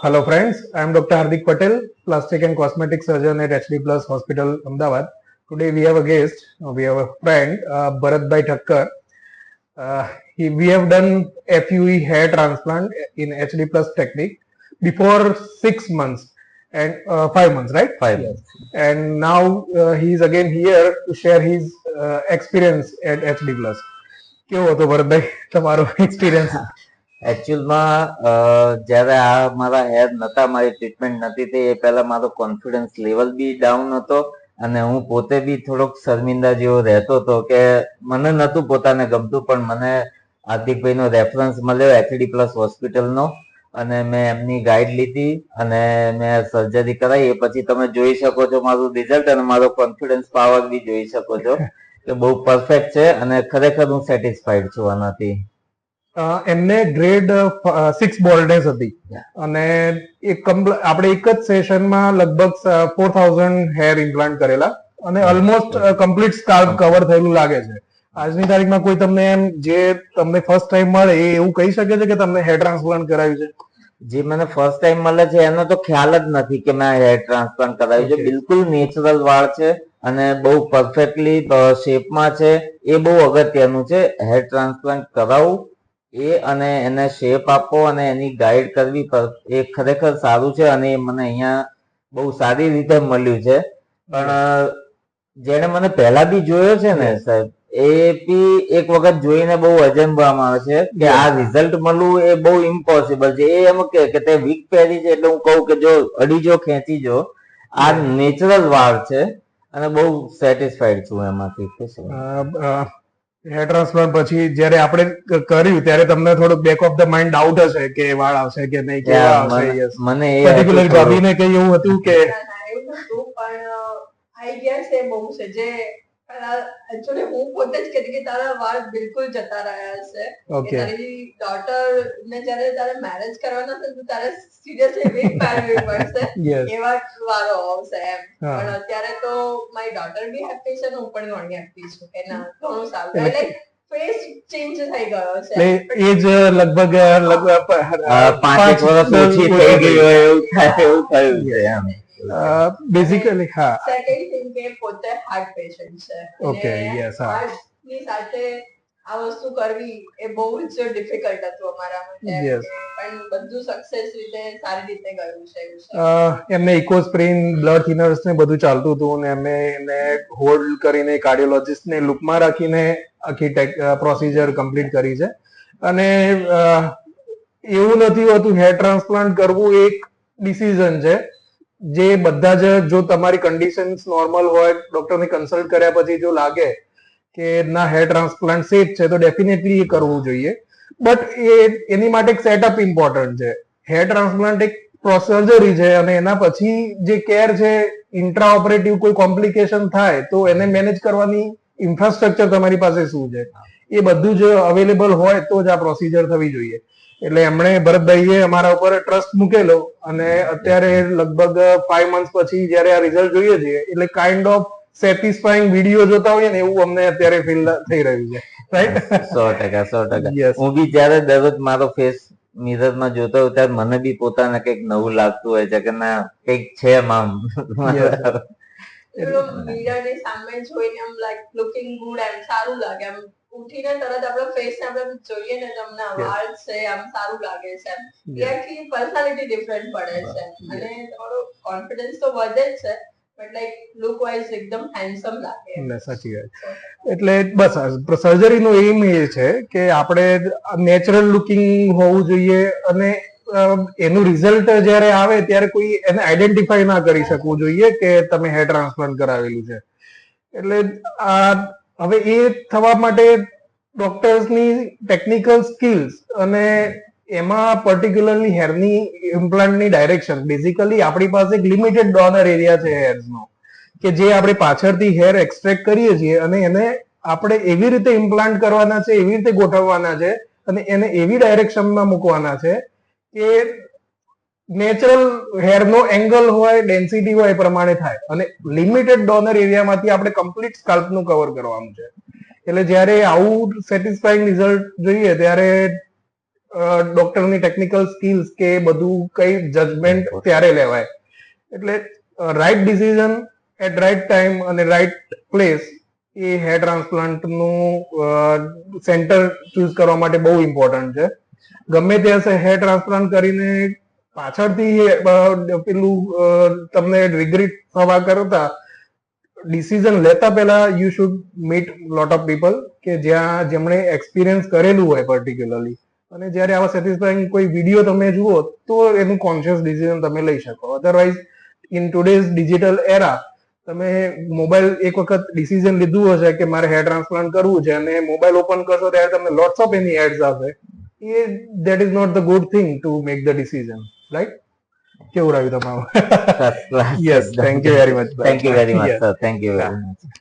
Hello friends, I am Dr. Hardik Patel, plastic and cosmetic surgeon at HD Plus Hospital, Ahmedabad. Today we have a guest, uh, we have a friend, uh, Bharat Bhai Thakkar. Uh, he, we have done FUE hair transplant in HD Plus technique before six months and uh, five months, right? Five. Yes. And now uh, he is again here to share his uh, experience at HD Plus. કેવો હતો ભરતભાઈ તમારો experience એકચ્યુઅલમાં જ્યારે આ મારા hair નતા, મારી treatment નથી થઈ, એ પહેલાં મારો કોન્ફિડન્સ લેવલ બી ડાઉન હતો અને હું પોતે બી થોડોક શર્મિંદા જેવો રહેતો હતો કે મને નહોતું પોતાને ગમતું, પણ મને હાર્દિકભાઈનો રેફરન્સ મળ્યો એચડી પ્લસ હોસ્પિટલનો અને મેં એમની ગાઈડ લીધી અને મેં સર્જરી કરાવી એ પછી તમે જોઈ શકો છો મારું રિઝલ્ટ અને મારો કોન્ફિડન્સ પાવર બી જોઈ શકો છો કે બહુ પરફેક્ટ છે અને ખરેખર હું સેટિસ્ફાઈડ છું આનાથી. એમને ગ્રેડ સિક્સ બોલ્ડનેસ હતી. અને એક કમ્પ્લ- આપણે એક જ સેશનમાં લગભગ ફોર થાઉઝન્ડ હેર ઇમ્પ્લાન્ટ કરેલા. અને ઓલમોસ્ટ કમ્પ્લીટ સ્કાલ્પ કવર થયેલું લાગે છે. આજની તારીખમાં કોઈ તમને એમ જે તમને ફર્સ્ટ ટાઈમ મળે એ એવું કહી શકે છે કે તમને હેર ટ્રાન્સપ્લાન્ટ કરાવ્યું છે? જે મને ફર્સ્ટ ટાઈમ મળે છે એનો તો ખ્યાલ જ નથી કે મેં હેર ટ્રાન્સપ્લાન્ટ કરાવ્યું છે. બિલકુલ નેચરલ વાળ છે અને બહુ પરફેક્ટલી શેપમાં છે. એ બહુ અગત્યનું છે. હેર ટ્રાન્સપ્લાન્ટ કરાવવું એ અને એને શેપ આપવો અને એની ગાઈડ કરવી પર- એ ખરેખર સારું છે અને એ મને અહીંયા બહુ સારી રીતે મળ્યું છે. પણ જેને મને પહેલા બી જોયો છે ને સાહેબ એ બી એક વખત જોઈને બહુ અજંબવામાં આવે છે કે આ રિઝલ્ટ મળવું એ બહુ ઇમ્પોસિબલ છે. એ એમ કે કે તે વીક પહેરી છે એટલે હું કહું કે જો અડીજો ખેંચીજો આ નેચરલ વાળ છે અને બહુ સેટિસ્ફાઈડ છું એમાંથી. હેર ટ્રાન્સપ્લાન્ટ પછી જ્યારે આપણે કર્યું ત્યારે તમને થોડુંક back of the mind doubt હશે કે વાળ આવશે કે નહીં કે આવશે મને- એ પર્ટિક્યુલર ભાભીને કઈ એવું હતું કે પણ આઈડિયા છે બહુ છે. જે એકચ્યુઅલી હું પોતે જ કહેતી કે તારા વાળ બિલકુલ જતા રહ્યા છે. કે ઓકે તારી ડોટર ને જ્યારે તારે મેરેજ કરવાના છે તો તારે સિરિયસલી વીક પાડવી પડશે. એવા વાળો આવશે એમ. પણ અત્યારે તો મારી ડોટર બી હેપી છે ને હું પણ ઘણી હેપી છું. એના ઘણું સારું. એટલે- ફેસ ચેન્જ થઈ ગયો છે. એ જ લગભગ લગભગ અ, વર્ષ ઓછી થઈ ગઈ હોય એવું થાય એવું થયું. છે એમ બેઝિકલી હા. સેકન્ડ થિંગ કે પોતે હાર્ટ પેશન્ટ છે. ઓકે યસ હા. heart ની સાથે આ વસ્તુ કરવી એ બહુ જ ડિફિકલ્ટ હતું અમારા માટે. પણ બધું સક્સેસ રીતે સારી રીતે ગયું છે એમને ઇકોસ્પ્રિન બ્લડ થિનર્સ ને બધું ચાલતું હતું ને એમને એને હોલ્ડ કરીને કાર્ડિયોલોજિસ્ટ ને લુકમાં રાખીને આખી પ્રોસિજર કમ્પ્લીટ કરી છે. અને એવું નથી હોતું હેર ટ્રાન્સપ્લાન્ટ કરવું એક ડિસિઝન છે. જે બધા જ જો તમારી કન્ડિશન્સ નોર્મલ હોય ડોક્ટરને કન્સલ્ટ કર્યા પછી જો લાગે કે ના હેર ટ્રાન્સપ્લાન્ટ સેફ છે, તો ડેફિનેટલી એ કરવું જોઈએ. બટ એ, એની માટે એક સેટઅપ ઇમ્પોર્ટન્ટ છે. હેર ટ્રાન્સપ્લાન્ટ એક સર્જરી છે અને એના પછી જે કેર છે ઇન્ટ્રા ઓપરેટિવ કોઈ કોમ્પ્લિકેશન થાય, તો એને મેનેજ કરવાની ઇન્ફ્રાસ્ટ્રક્ચર તમારી પાસે શું છે? એ બધું જ અવેલેબલ હોય તો જ આ પ્રોસિજર થવી જોઈએ. એટલે એમણે ભરતભાઈએ અમારા ઉપર ટ્રસ્ટ મૂકેલો અને અત્યારે લગભગ ફાઈવ મંથ પછી જયારે આ રિઝલ્ટ જોઈએ છીએ એટલે કાઇન્ડ ઓફ સેટિસ્ફાઈંગ વીડિયો જોતા હોઈએ ને એવું અમને અત્યારે ફીલ થઈ રહ્યું છે. રાઈટ સો ટકા સો ટકા. હું બી જયારે દરરોજ મારો ફેસ મિરરમાં જોતો હોઉં ત્યારે મને બી પોતાને કંઈક નવું લાગતું હોય છે કે ના કંઈક છે એમ ની સામે જોઈને એમ લાઈક લુકિંગ ગુડ એમ સારું લાગે આમ. ઉઠીને તરત આપણો ફેસ ને આપણે જોઈએ ને તમને વાળ છે આમ સારું લાગે છે એમ. એ Yes. આખી પર્સનાલિટી ડિફરન્ટ પડે છે. અને તમારો કોન્ફિડન્સ તો વધે જ છે એટલે બસ સર્જરીનો એમ એ છે કે આપણે નેચરલ લુકિંગ હોવું જોઈએ અને એનું રિઝલ્ટ જ્યારે આવે ત્યારે કોઈ એને આઈડેન્ટિફાઈ ના કરી શકવું જોઈએ કે તમે હેર ટ્રાન્સપ્લાન્ટ કરાવેલું છે. એટલે આ હવે એ થવા માટે ડોક્ટર્સની ટેકનિકલ સ્કિલ્સ અને એમાં પર્ટિક્યુલરલી હેરની ઇમ્પ્લાન્ટની ડાયરેક્શન બેઝિકલી આપણી પાસે એક લિમિટેડ ડોનર એરિયા છે હેર્સનો કે જે આપણે પાછળથી હેર એક્સટ્રેક્ટ કરીએ છીએ અને એને આપણે એવી રીતે ઇમ્પ્લાન્ટ કરવાના છે, એવી રીતે ગોઠવવાના છે અને એને એવી ડાયરેક્શનમાં મૂકવાના છે કે નેચરલ હેરનો એંગલ હોય ડેન્સિટી હોય એ પ્રમાણે થાય. અને લિમિટેડ ડોનર એરિયામાંથી આપણે કમ્પ્લીટ સ્કાલ્પનું કવર કરવાનું છે. એટલે જ્યારે આવું સેટિસ્ફાઈંગ રિઝલ્ટ જોઈએ ત્યારે ડોક્ટરની ટેકનિકલ સ્કિલ્સ કે બધું કઈ જજમેન્ટ ત્યારે લેવાય. એટલે right decision at right time અને રાઈટ પ્લેસ એ હેર ટ્રાન્સપ્લાન્ટનું સેન્ટર ચૂઝ કરવા માટે બહુ ઇમ્પોર્ટન્ટ છે. ગમે તે હશે હેર ટ્રાન્સપ્લાન્ટ કરીને પાછળથી પેલું તમને રિગ્રેટ થવા કરતા ડિસિઝન લેતા પહેલા you should meet lot of people કે જ્યાં જેમણે એક્સપિરિયન્સ કરેલું હોય પર્ટિક્યુલરલી અને જ્યારે આવા સેટિસ્ફાઈંગ કોઈ વીડિયો તમે જુઓ, તો એનું કોન્શિયસ ડિસિઝન તમે લઈ શકો. Otherwise in today's digital era તમે મોબાઈલ એક વખત ડિસિઝન લીધું હશે કે મારે હેર ટ્રાન્સપ્લાન્ટ કરવું છે અને મોબાઈલ ઓપન કરશો ત્યારે તમને લોટ્સ ઓફ એની એડ્સ આવશે. એ that is not the good thing to make the decision right કેવું રહ્યું તમારું yes thank you very much thank you very much thank you very much